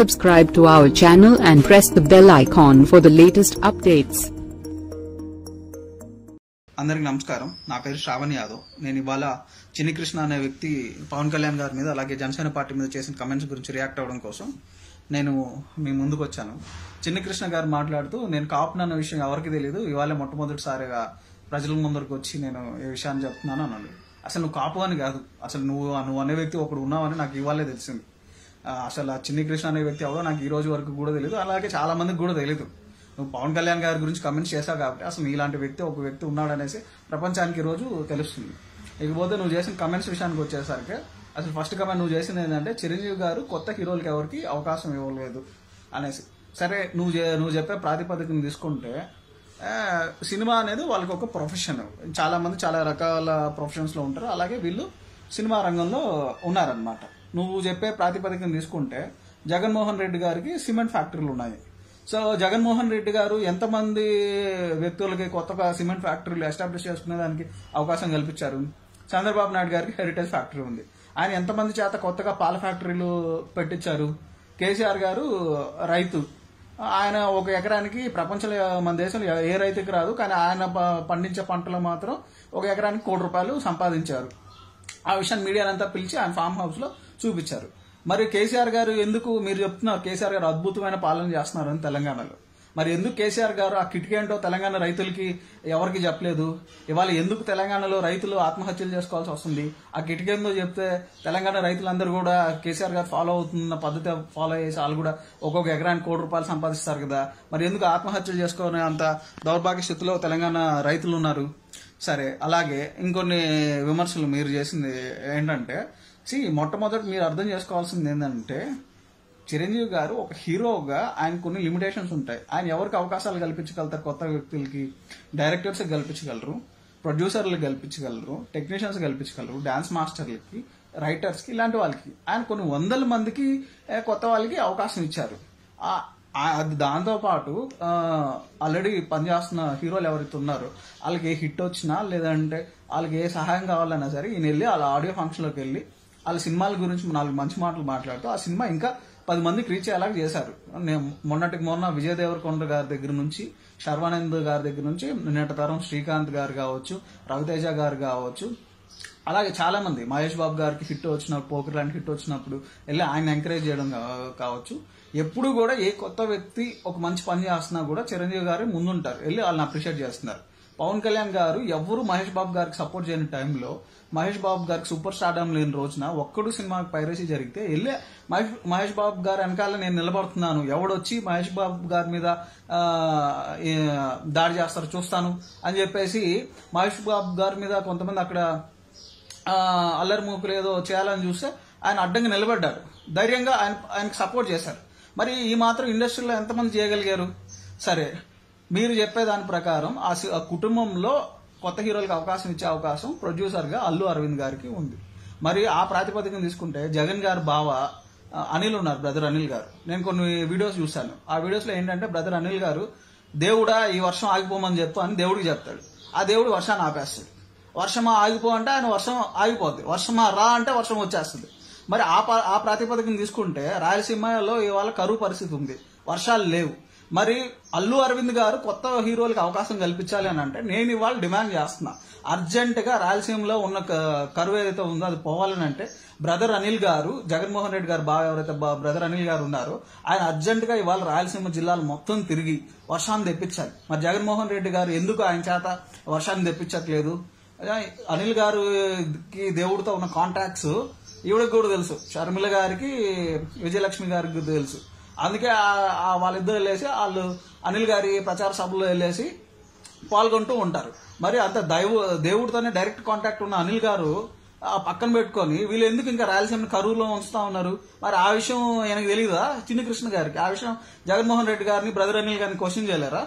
Subscribe to our channel and press the bell icon for the latest updates. అందరికి నమస్కారం. నా పేరు శ్రావణ్ యాదవ్. నేను ఇవాళ చిన్ని కృష్ణ అనే వ్యక్తి పవన్ కళ్యాణ్ గారి మీద అలాగే జనసేన పార్టీ మీద చేసిన కమెంట్స్ గురించి రియాక్ట్ అవ్వడం కోసం నేను మీ ముందుకు వచ్చాను. చిన్ని కృష్ణ గారు మాట్లాడుతూ నేను కాపునన్న విషయం ఎవరికి తెలియదు ఇవాళ మొట్టమొదటిసారిగా ప్రజల ముందరకు వచ్చి నేను ఈ విషయాన్ని చెప్తున్నాను అన్నాడు. అసలు నువ్వు కాపు అని కాదు. అసలు నువ్వు నువ్వు అనే వ్యక్తి ఒకడు ఉన్నావని నాకు ఇవాళే తెలిసింది. అసలు ఆ చిన్ని కృష్ణ అనే వ్యక్తి ఎవడో నాకు ఈ రోజు వరకు కూడా తెలియదు అలాగే చాలా మందికి కూడా తెలియదు నువ్వు పవన్ కళ్యాణ్ గారి గురించి కమెంట్స్ చేశావు కాబట్టి అసలు ఇలాంటి వ్యక్తి ఒక వ్యక్తి ఉన్నాడనేసి ప్రపంచానికి ఈ రోజు తెలుస్తుంది. ఇకపోతే నువ్వు చేసిన కమెంట్స్ విషయానికి వచ్చేసరికి అసలు ఫస్ట్ కమెంట్ నువ్వు చేసింది ఏంటంటే చిరంజీవి గారు కొత్త హీరోలకి ఎవరికి అవకాశం ఇవ్వలేదు అనేసి. సరే నువ్వు నువ్వు చెప్పే ప్రాతిపదికను తీసుకుంటే సినిమా అనేది వాళ్ళకి ఒక ప్రొఫెషన్ చాలామంది చాలా రకాల ప్రొఫెషన్స్లో ఉంటారు. అలాగే వీళ్ళు సినిమా రంగంలో ఉన్నారనమాట నువ్వు చెప్పే ప్రాతిపదికన తీసుకుంటే జగన్మోహన్ రెడ్డి గారికి సిమెంట్ ఫ్యాక్టరీలు ఉన్నాయి. సో జగన్మోహన్ రెడ్డి గారు ఎంతమంది వ్యక్తులకి కొత్తగా సిమెంట్ ఫ్యాక్టరీలు ఎస్టాబ్లిష్ చేసుకునే దానికి అవకాశం కల్పించారు? చంద్రబాబు నాయుడు గారికి హెరిటేజ్ ఫ్యాక్టరీ ఉంది. ఆయన ఎంతమంది చేత కొత్తగా పాల ఫ్యాక్టరీలు పెట్టించారు? కేసీఆర్ గారు రైతు. ఆయన ఒక ఎకరానికి ప్రపంచంలో మన దేశంలో ఏ రైతుకి రాదు కానీ ఆయన ప- పండించే పంటలు మాత్రం ఒక ఎకరానికి కోటి రూపాయలు సంపాదించారు. ఆ విషయాన్ని మీడియానంతా పిలిచి ఆయన ఫామ్ హౌస్లో చూపించారు. మరి కేసీఆర్ గారు ఎందుకు మీరు చెప్తున్నారు? కేసీఆర్ గారు అద్భుతమైన పాలన చేస్తున్నారు అని తెలంగాణలో. మరి ఎందుకు కేసీఆర్ గారు ఆ కిటికీ ఏంటో తెలంగాణ రైతులకి ఎవరికి చెప్పలేదు? ఇవాళ ఎందుకు తెలంగాణలో రైతులు ఆత్మహత్యలు చేసుకోవాల్సి వస్తుంది? ఆ కిటికీ ఏందో చెప్తే తెలంగాణ రైతులందరూ కూడా కేసీఆర్ గారు ఫాలో అవుతున్న పద్ధతి ఫాలో చేసి వాళ్ళు కూడా ఒక్కొక్క ఎకరానికి కోటి రూపాయలు సంపాదిస్తారు కదా. మరి ఎందుకు ఆత్మహత్యలు చేసుకునే అంత దౌర్భాగ్య స్థితిలో తెలంగాణ రైతులు ఉన్నారు? సరే అలాగే ఇంకొన్ని విమర్శలు మీరు చేసింది ఏంటంటే సి మొట్టమొదటి మీరు అర్థం చేసుకోవాల్సింది ఏంటంటే చిరంజీవి గారు ఒక హీరోగా ఆయన కొన్ని లిమిటేషన్స్ ఉంటాయి. ఆయన ఎవరికి అవకాశాలు కల్పించగలుగుతారు? కొత్త వ్యక్తులకి డైరెక్టర్స్ కల్పించగలరు ప్రొడ్యూసర్లు కల్పించగలరు టెక్నీషియన్స్ కల్పించగలరు డాన్స్ మాస్టర్లకి రైటర్స్కి ఇలాంటి వాళ్ళకి. ఆయన కొన్ని వందల మందికి కొత్త వాళ్ళకి అవకాశం ఇచ్చారు. అది దాంతో పాటు ఆల్రెడీ పనిచేస్తున్న హీరోలు ఎవరైతే ఉన్నారో వాళ్ళకి ఏ హిట్ వచ్చినా లేదంటే వాళ్ళకి ఏ సహాయం కావాలన్నా సరే ఈయన వెళ్ళి వాళ్ళ ఆడియో ఫంక్షన్లోకి వెళ్ళి వాళ్ళ సినిమాల గురించి నాలుగు మంచి మాటలు మాట్లాడుతూ ఆ సినిమా ఇంకా పది మందికి రీచ్ అయ్యేలాగా చేశారు. నేను మొన్నటికి మొన్న విజయ్ దేవరకొండ గారి దగ్గర నుంచి శర్వానంద్ గారి దగ్గర నుంచి నిన్నటి తరం శ్రీకాంత్ గారు కావచ్చు రవితేజ గారు కావచ్చు అలాగే చాలా మంది మహేష్ బాబు గారికి హిట్ వచ్చినప్పుడు పోకర్ లాంటి హిట్ వచ్చినప్పుడు వెళ్ళి ఆయన ఎంకరేజ్ చేయడం కావచ్చు. ఎప్పుడు కూడా ఏ కొత్త వ్యక్తి ఒక మంచి పని చేస్తున్నా కూడా చిరంజీవి గారు ముందుంటారు. వెళ్ళి వాళ్ళని అప్రిషియేట్ చేస్తున్నారు. పవన్ కళ్యాణ్ గారు ఎవరు మహేష్ బాబు గారికి సపోర్ట్ చేయని టైంలో మహేష్ బాబు గారికి సూపర్ స్టార్డమ్ లేని రోజున ఒక్కడు సినిమాకి పైరసీ జరిగితే వెళ్ళి మహేష్ మహేష్ బాబు గారు వెనకాల నేను నిలబడుతున్నాను. ఎవడొచ్చి మహేష్ బాబు గారి మీద దాడి చేస్తారో చూస్తాను అని చెప్పేసి మహేష్ బాబు గారి మీద కొంతమంది అక్కడ అల్లరి మూకులు ఏదో చేయాలని చూస్తే ఆయన అడ్డంగా నిలబడ్డారు. ధైర్యంగా ఆయన ఆయనకు సపోర్ట్ చేశారు. మరి ఈ మాత్రం ఇండస్ట్రీలో ఎంతమంది చేయగలిగారు? సరే మీరు చెప్పేదాని ప్రకారం ఆ సి- కుటుంబంలో కొత్త హీరోలకు అవకాశం ఇచ్చే అవకాశం ప్రొడ్యూసర్గా అల్లు అరవింద్ గారికి ఉంది. మరి ఆ ప్రాతిపదికను తీసుకుంటే జగన్ గారు బావ అనిల్ ఉన్నారు బ్రదర్ అనిల్ గారు. నేను కొన్ని వీడియోస్ చూశాను. ఆ వీడియోస్లో ఏంటంటే బ్రదర్ అనిల్ గారు దేవుడా ఈ వర్షం ఆగిపోమని చెప్పు అని దేవుడికి చెప్తాడు. ఆ దేవుడు వర్షాన్ని ఆపేస్తాడు. వర్షమా ఆగిపో అంటే ఆయన వర్షం ఆగిపోద్ది. వర్షమా రా అంటే వర్షం వచ్చేస్తుంది. మరి ఆ ప- ఆ ప్రాతిపదికను తీసుకుంటే రాయలసీమలో ఇవాళ కరువు పరిస్థితి ఉంది. వర్షాలు లేవు. మరి అల్లు అరవింద్ గారు కొత్త హీరోలకు అవకాశం కల్పించాలి అని అంటే నేను ఇవాళ డిమాండ్ చేస్తున్నా. అర్జెంట్గా రాయలసీమలో ఉన్న క- కరువు ఏదైతే ఉందో అది పోవాలని అంటే బ్రదర్ అనిల్ గారు జగన్మోహన్ రెడ్డి గారు బాగా ఎవరైతే బా- బ్రదర్ అనిల్ గారు ఉన్నారో ఆయన అర్జెంట్గా ఇవాళ రాయలసీమ జిల్లాలు మొత్తం తిరిగి వర్షాన్ని తెప్పించాలి. మరి జగన్మోహన్ రెడ్డి గారు ఎందుకు ఆయన చేత వర్షాన్ని తెప్పించట్లేదు? అనిల్ గారుకి దేవుడితో ఉన్న కాంటాక్ట్స్ ఈవిడకి కూడా తెలుసు. షర్మిల గారికి విజయలక్ష్మి గారికి తెలుసు. అందుకే వాళ్ళిద్దరు వెళ్ళేసి వాళ్ళు అనిల్ గారి ప్రచార సభలో వెళ్ళేసి పాల్గొంటూ ఉంటారు. మరి అంత దైవ దేవుడితోనే డైరెక్ట్ కాంటాక్ట్ ఉన్న అనిల్ గారు ఆ పక్కన పెట్టుకొని వీళ్ళు ఎందుకు ఇంకా రాయలసీమను కరువులో ఉంచుతా ఉన్నారు? మరి ఆ విషయం ఆయనకు తెలియదా చిన్ని కృష్ణ గారికి. ఆ విషయం జగన్మోహన్ రెడ్డి గారిని బ్రదర్ అనిల్ గారిని క్వశ్చన్ చేయలేరా?